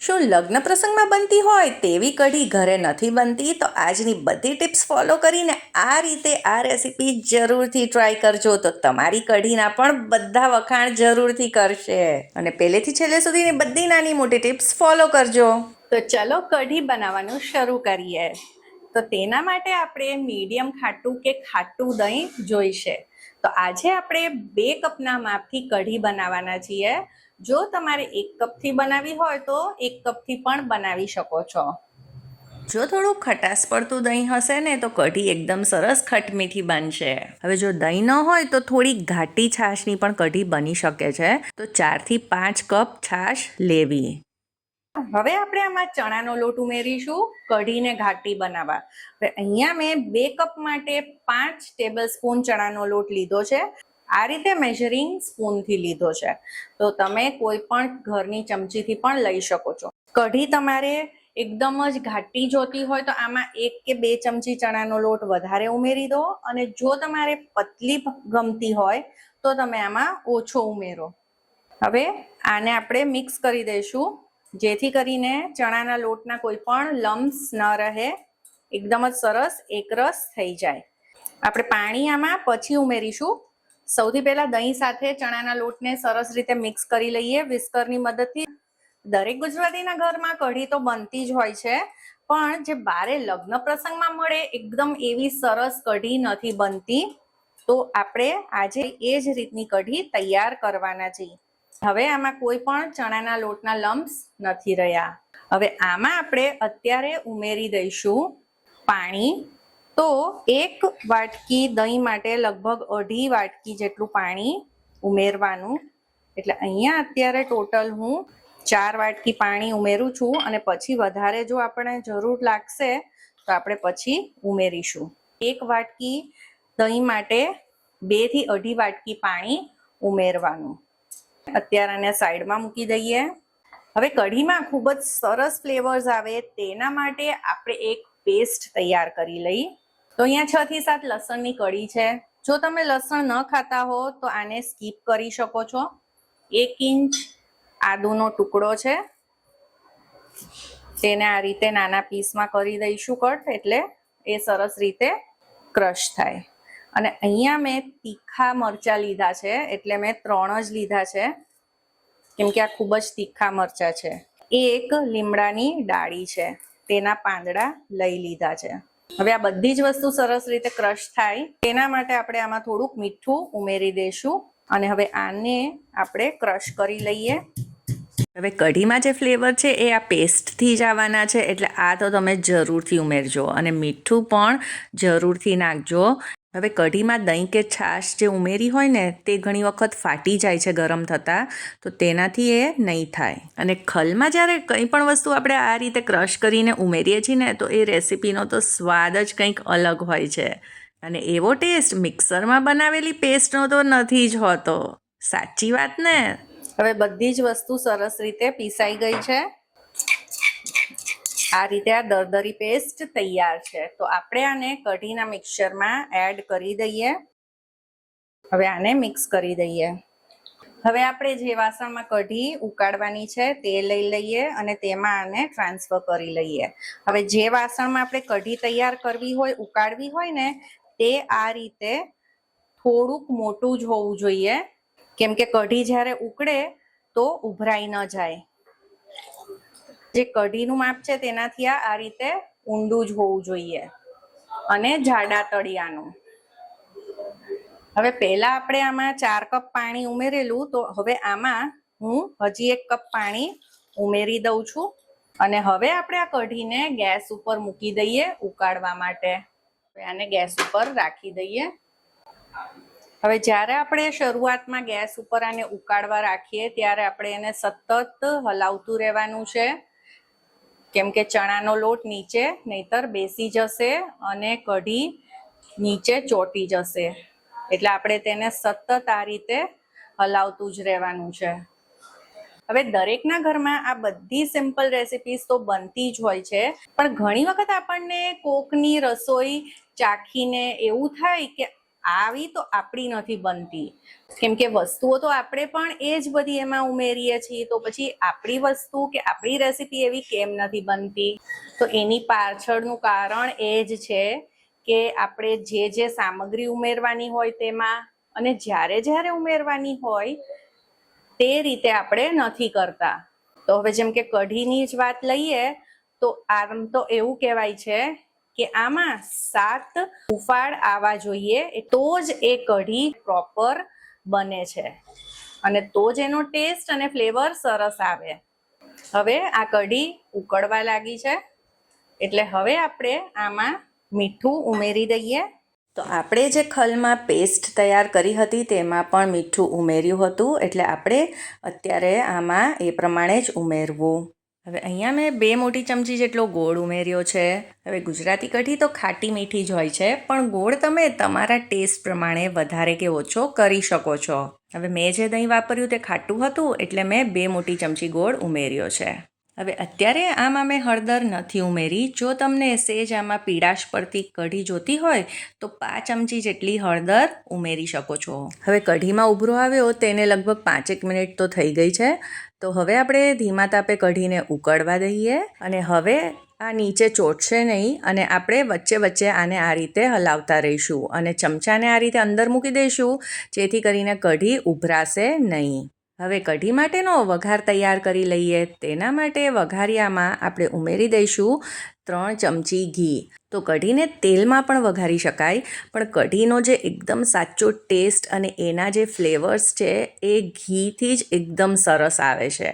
શું લગ્ન પ્રસંગમાં બનતી હોય તેવી કઢી ઘરે નથી બનતી? તો આજની બધી ટિપ્સ ફોલો કરીને આ રીતે આ રેસીપી જરૂરથી ટ્રાય કરજો. તો તમારી કઢીના પણ બધા વખાણ જરૂરથી કરશે. અને પહેલેથી છેલ્લે સુધીની બધી નાની મોટી ટિપ્સ ફોલો કરજો. તો ચલો કઢી બનાવવાનું શરૂ કરીએ. તો તેના માટે આપણે મીડિયમ ખાટું કે ખાટું દહીં જોઈશે. તો આજે આપણે બે કપના માપથી કઢી બનાવવાના છીએ. જો તમારે એક કપથી બનાવવી હોય તો એક કપથી પણ બનાવી શકો છો. જો થોડું ખટાશ પડતું દહીં હશે ને તો કઢી એકદમ સરસ ખટમીઠી બનશે. હવે જો દહીં ન હોય તો થોડી ઘાટી છાશની પણ કઢી બની શકે છે. તો ચારથી પાંચ કપ છાશ લેવી. હવે આપણે આમાં ચણાનો લોટ ઉમેરીશું, કઢીને ઘાટી બનાવવા. અહીંયા મેં બે કપ માટે પાંચ ટેબલ સ્પૂન ચણાનો લોટ લીધો છે. આ રીતે મેઝરિંગ સ્પૂનથી લીધો છે. તો તમે કોઈ પણ ઘરની ચમચીથી પણ લઈ શકો છો. કઢી તમારે એકદમ જ ઘાટી જોતી હોય તો આમાં એક કે બે ચમચી ચણાનો લોટ વધારે ઉમેરી દો અને જો તમારે પતલી ગમતી હોય તો તમે આમાં ઓછો ઉમેરો. હવે આને આપણે મિક્સ કરી દઈશું. જેથી કરીને ચણાના લોટના કોઈ પણ લમ્સ ન રહે. એકદમ જ સરસ એકરસ થઈ જાય. આપણે પાણી આમાં પછી ઉમેરીશું. સૌથી પહેલા દહીં સાથે ચણાના લોટને સરસ રીતે મિક્સ કરી લઈએ વિસ્કરની મદદથી. દરેક ગુજરાતીના ઘરમાં કઢી તો બનતી જ હોય છે, પણ જે બારે લગ્ન પ્રસંગમાં મળે એકદમ એવી સરસ કઢી નથી બનતી, તો આપણે આજે એ જ રીતની કઢી તૈયાર કરવાના છીએ. હવે આમાં કોઈ પણ ચણાના લોટના લમ્સ નથી રહ્યા. હવે આમાં આપણે અત્યારે ઉમેરી દઈશું પાણી તો એક વાટકી દહીં માટે લગભગ અઢી વાટકી જેટલું પાણી ઉમેરવાનું. એટલે અહીંયા અત્યારે ટોટલ હું ચાર વાટકી પાણી ઉમેરું છું અને પછી વધારે જો આપણે જરૂર લાગશે તો આપણે પછી ઉમેરીશું. એક વાટકી દહીં માટે બેથી અઢી વાટકી પાણી ઉમેરવાનું. અત્યારે આને સાઈડમાં મૂકી દઈએ. હવે કઢીમાં ખૂબ જ સરસ ફ્લેવર્સ આવે તેના માટે આપણે એક પેસ્ટ તૈયાર કરી લઈ. તો અહીંયા છ થી સાત લસણની કઢી છે. જો તમે લસણ ન ખાતા હો, તો આને સ્કીપ કરી શકો છો. એક ઇંચ આદુનો ટુકડો છે. તેને આ રીતે નાના પીસમાં કરી દઈશું કટ, એટલે એ સરસ રીતે ક્રશ થાય. અને અહીંયા મેં તીખા મરચા લીધા છે, એટલે મેં ત્રણ જ લીધા છે. કેમ કે આ ખૂબ જ તીખા મરચા છે. એક લીમડાની ડાળી છે. તેના પાંદડા લઈ લીધા છે. હવે આ બધી જ વસ્તુ સરસ રીતે ક્રશ થાય. તેના માટે આપણે આમાં થોડુંક મીઠું ઉમેરી દઈશું અને હવે આને આપણે ક્રશ કરી લઈએ. હવે કઢીમાં જે ફ્લેવર છે એ આ પેસ્ટથી જ આવવાના છે, એટલે આ તો તમે જરૂરથી ઉમેરજો અને મીઠું પણ જરૂરથી નાખજો. હવે કઢીમાં દહીં કે છાશ જે ઉમેરી હોય ને, તે ઘણી વખત ફાટી જાય છે ગરમ થતાં, તો તેનાથી એ નહીં થાય. અને ખલમાં જ્યારે કંઈ પણ વસ્તુ આપણે આ રીતે ક્રશ કરીને ઉમેરીએ છીએ ને, તો એ રેસીપીનો તો સ્વાદ જ કંઈક અલગ હોય છે. અને એવો ટેસ્ટ મિક્સરમાં બનાવેલી પેસ્ટનો તો નથી જ હોતો. સાચી વાત ને? હવે બધી જ વસ્તુ સરસ રીતે પીસાઈ ગઈ છે. આ રીતે આ દરદરી પેસ્ટ તૈયાર છે. તો આપણે આને કઢીના મિક્સરમાં એડ કરી દઈએ. હવે આને મિક્સ કરી દઈએ. હવે આપણે જે વાસણમાં કઢી ઉકાળવાની છે તે લઈ લઈએ અને તેમાં આને ટ્રાન્સફર કરી લઈએ. હવે જે વાસણમાં આપણે કઢી તૈયાર કરવી હોય, ઉકાળવી હોય ને, તે આ રીતે થોડુંક મોટું જ હોવું જોઈએ. કેમ કે કઢી જ્યારે ઉકળે તો ઉભરાઈ ન જાય. જે કઢીનું માપ છે તેનાથી આ આ રીતે ઊંડું જ હોવું જોઈએ. અને જાડા તળિયાનું. હવે પહેલા આપણે આમાં ચાર કપ પાણી ઉમેરેલું, તો હવે આમાં હું હજી એક કપ પાણી ઉમેરી દઉં છું. અને હવે આપણે આ કઢીને ગેસ ઉપર મૂકી દઈએ ઉકાળવા માટે. આને ગેસ ઉપર રાખી દઈએ. હવે જ્યારે આપણે શરૂઆતમાં ગેસ ઉપર આને ઉકાળવા રાખીએ, ત્યારે આપણે એને સતત હલાવતું રહેવાનું છે. કેમ કે ચણાનો લોટ નીચે, નહીતર બેસી જશે અને કઢી નીચે ચોટી જશે. એટલે આપણે તેને સતત આ રીતે હલાવતું જ રહેવાનું છે. હવે દરેકના ઘરમાં આ બધી સિમ્પલ રેસિપીસ તો બનતી જ હોય છે, પણ ઘણી વખત આપણને કોકની રસોઈ ચાખીને એવું થાય કે આવી તો આપણી નથી બનતી. કેમ કે વસ્તુઓ તો આપણે પણ એ જ બધી એમાં ઉમેરીએ છીએ. તો પછી આપણી વસ્તુ કે આપણી રેસીપી એવી કેમ નથી બનતી? તો એની પાછળનું કારણ એ જ છે કે આપણે જે જે સામગ્રી ઉમેરવાની હોય તેમાં અને જ્યારે જ્યારે ઉમેરવાની હોય તે રીતે આપણે નથી કરતા. તો હવે જેમ કે કઢીની જ વાત લઈએ, તો આમ તો એવું કહેવાય છે કે આમાં સાત ઉફાળ આવવા જોઈએ તો જ એ કઢી પ્રોપર બને છે. અને તો જ એનો ટેસ્ટ અને ફ્લેવર સરસ આવે. હવે આ કઢી ઉકળવા લાગી છે. એટલે હવે આપણે આમાં મીઠું ઉમેરી દઈએ. તો આપણે જે ખલમાં પેસ્ટ તૈયાર કરી હતી તેમાં પણ મીઠું ઉમેર્યું હતું. એટલે આપણે અત્યારે આમાં એ પ્રમાણે જ ઉમેરવું. હવે અહીંયા મેં બે મોટી ચમચી જેટલો ગોળ ઉમેર્યો છે. હવે ગુજરાતી કઢી તો ખાટી મીઠી જ હોય છે, પણ ગોળ તમે તમારા ટેસ્ટ પ્રમાણે વધારે કે ઓછો કરી શકો છો. હવે મેં જે દહીં વાપર્યું તે ખાટું હતું, એટલે મેં બે મોટી ચમચી ગોળ ઉમેર્યો છે. હવે અત્યારે આમાં મેં હળદર નથી ઉમેરી. જો તમને સેજ આમાં પીળાશ પડતી કઢી જોતી હોય, તો પાંચ ચમચી જેટલી હળદર ઉમેરી શકો છો. હવે કઢીમાં ઉભરો આવ્યો, તેને લગભગ પાંચેક મિનિટ તો થઈ ગઈ છે. તો હવે આપણે ધીમા તાપે કઢીને ઉકળવા દઈએ. અને હવે આ નીચે ચોટશે નહીં અને આપણે વચ્ચે વચ્ચે આને આ રીતે હલાવતા રહીશું. અને ચમચાને આ રીતે અંદર મૂકી દઈશું, જેથી કરીને કઢી ઉભરાશે નહીં. હવે કઢી માટેનો વઘાર તૈયાર કરી લઈએ. તેના માટે વઘારિયામાં આપણે ઉમેરી દઈશું ત્રણ ચમચી ઘી. તો કઢીને તેલમાં પણ વઘારી શકાય, પણ કઢીનો જે એકદમ સાચો ટેસ્ટ અને એના જે ફ્લેવર્સ છે, એ ઘીથી જ એકદમ સરસ આવે છે.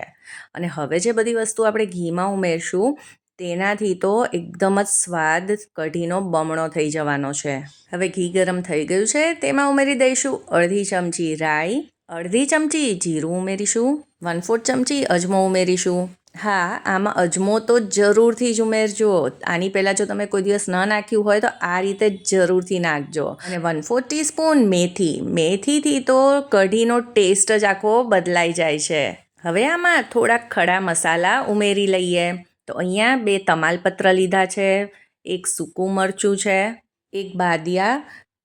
અને હવે જે બધી વસ્તુ આપણે ઘીમાં ઉમેરશું, તેનાથી તો એકદમ જ સ્વાદ કઢીનો બમણો થઈ જવાનો છે. હવે ઘી ગરમ થઈ ગયું છે, તેમાં ઉમેરી દઈશું અડધી ચમચી રાઈ અડધી ચમચી જીરું ઉમેરીશું વન ફોર્થ ચમચી અજમો ઉમેરીશું. હા, આમાં અજમો તો જરૂરથી જ ઉમેરજો. આની પહેલાં જો તમે કોઈ દિવસ ન નાખ્યું હોય તો આ રીતે જરૂરથી નાખજો. અને વન ફોર્થ ટીસ્પૂન મેથી. મેથીથી તો કઢીનો ટેસ્ટ જ આખો બદલાઈ જાય છે. હવે આમાં થોડાક ખડા મસાલા ઉમેરી લઈએ. તો અહીંયા બે તમાલપત્ર લીધા છે, એક સૂકું મરચું છે, એક બાદિયા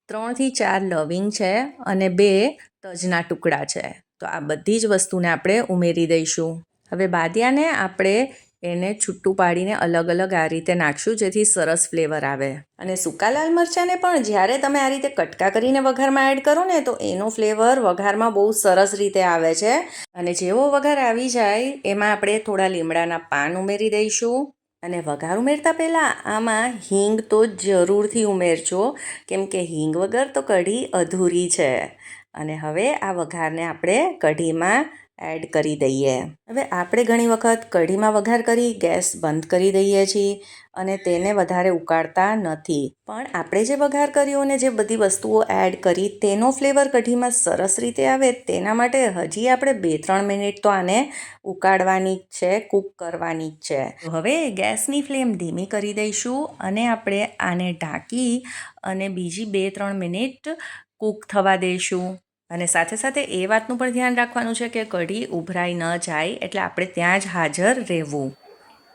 ત્રણથી ચાર લવિંગ છે અને બે તજના ટુકડા છે. તો આ બધી જ વસ્તુને આપણે ઉમેરી દઈશું. હવે બાદિયાને આપણે એને છૂટું પાડીને અલગ અલગ આ રીતે નાખશું, જેથી સરસ ફ્લેવર આવે. અને સૂકા લાલ મરચાંને પણ જ્યારે તમે આ રીતે કટકા કરીને વઘારમાં એડ કરો ને, તો એનો ફ્લેવર વઘારમાં બહુ સરસ રીતે આવે છે. અને જેવો વઘાર આવી જાય, એમાં આપણે થોડા લીમડાના પાન ઉમેરી દઈશું. અને વઘાર ઉમેરતા પહેલાં આમાં હિંગ તો જરૂરથી ઉમેરજો, કેમ કે હિંગ વગર તો કઢી અધૂરી છે. અને હવે આ વઘારને આપણે કઢીમાં એડ કરી દઈએ. હવે આપણે ઘણી વખત કઢીમાં વઘાર કરી, ગેસ બંધ કરી દઈએ છીએ અને તેને વધારે ઉકાળતા નથી. પણ આપણે જે વઘાર કર્યો અને જે બધી વસ્તુઓ એડ કરી, તેનો ફ્લેવર કઢીમાં સરસ રીતે આવે, તેના માટે હજી આપણે બે ત્રણ મિનિટ તો આને ઉકાળવાની જ છે કૂક કરવાની જ છે. હવે ગેસની ફ્લેમ ધીમી કરી દઈશું અને આપણે આને ઢાંકી અને બીજી બે ત્રણ મિનિટ કૂક થવા દઈશું અને સાથે સાથે એ વાતનું પણ ધ્યાન રાખવાનું છે કે કઢી ઉભરાઈ ન જાય એટલે આપણે ત્યાં જ હાજર રહેવું.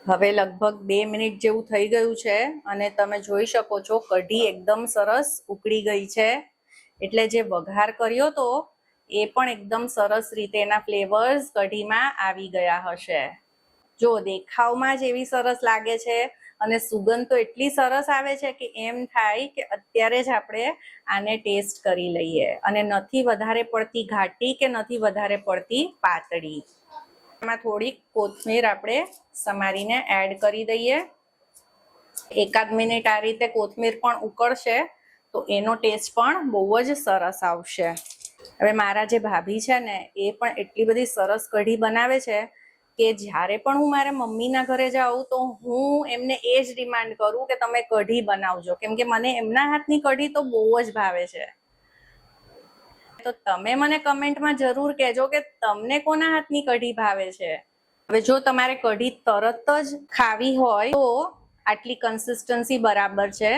હવે લગભગ બે મિનિટ જેવું થઈ ગયું છે અને તમે જોઈ શકો છો કઢી એકદમ સરસ ઉકળી ગઈ છે. એટલે જે વઘાર કર્યો તો એ પણ એકદમ સરસ રીતે એના ફ્લેવર્સ કઢીમાં આવી ગયા હશે. જો દેખાવમાં જ એવી સરસ લાગે છે અને સુગંધ તો એટલી સરસ આવે છે કે એમ થાય કે અત્યારે જ આપણે આને ટેસ્ટ કરી લઈએ. અને નથી વધારે પડતી ઘાટી કે નથી વધારે પડતી પાતળી. એમાં થોડીક કોથમીર આપણે સમારીને એડ કરી દઈએ. એકાદ મિનિટ આ રીતે કોથમીર પણ ઉકળશે તો એનો ટેસ્ટ પણ બહુ જ સરસ આવશે. હવે મારા જે ભાભી છે ને એ પણ એટલી બધી સરસ કઢી બનાવે છે કે જ્યારે પણ હું મારા મમ્મીના ઘરે જાઉં તો હું એમને એ જ ડિમાન્ડ કરું કે તમે કઢી બનાવજો. કેમ કે મને એમના હાથની કઢી તો બહુ જ ભાવે છે. તો તમે મને કમેન્ટમાં જરૂર કહેજો કે તમને કોના હાથની કઢી ભાવે છે? હવે જો તમારે કઢી તરત જ ખાવી હોય તો આટલી કન્સિસ્ટન્સી બરાબર છે.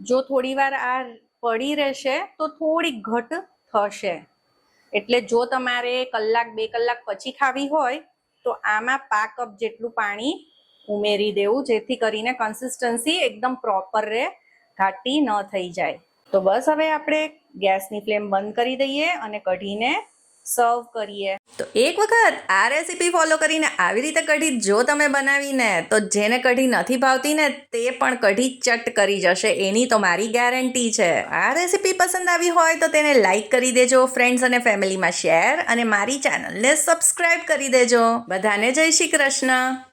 જો થોડી વાર આ પડી રહેશે તો થોડી ઘટ થશે. એટલે જો તમારે કલાક, બે કલાક પછી ખાવી હોય તો આમાં પા કપ જેટલું પાણી ઉમેરી દેવું, જેથી કરીને કન્સિસ્ટન્સી એકદમ પ્રોપર રહે, ઘાટી ન થઈ જાય. તો બસ હવે આપણે ગેસની ફ્લેમ બંધ કરી દઈએ અને કઢીને સર્વ કરીએ. તો એક વખત આ રેસીપી ફોલો કરીને આવી રીતે કઢી જો તમે બનાવીને, તો જેને કઢી નથી ભાવતી ને તે પણ કઢી ચટ કરી જશે. એની તો મારી ગેરંટી છે. આ રેસીપી પસંદ આવી હોય તો તેને લાઈક કરી દેજો ફ્રેન્ડ્સ અને ફેમિલીમાં શેર અને મારી ચેનલને સબસ્ક્રાઈબ કરી દેજો. બધાને જય શ્રી કૃષ્ણ.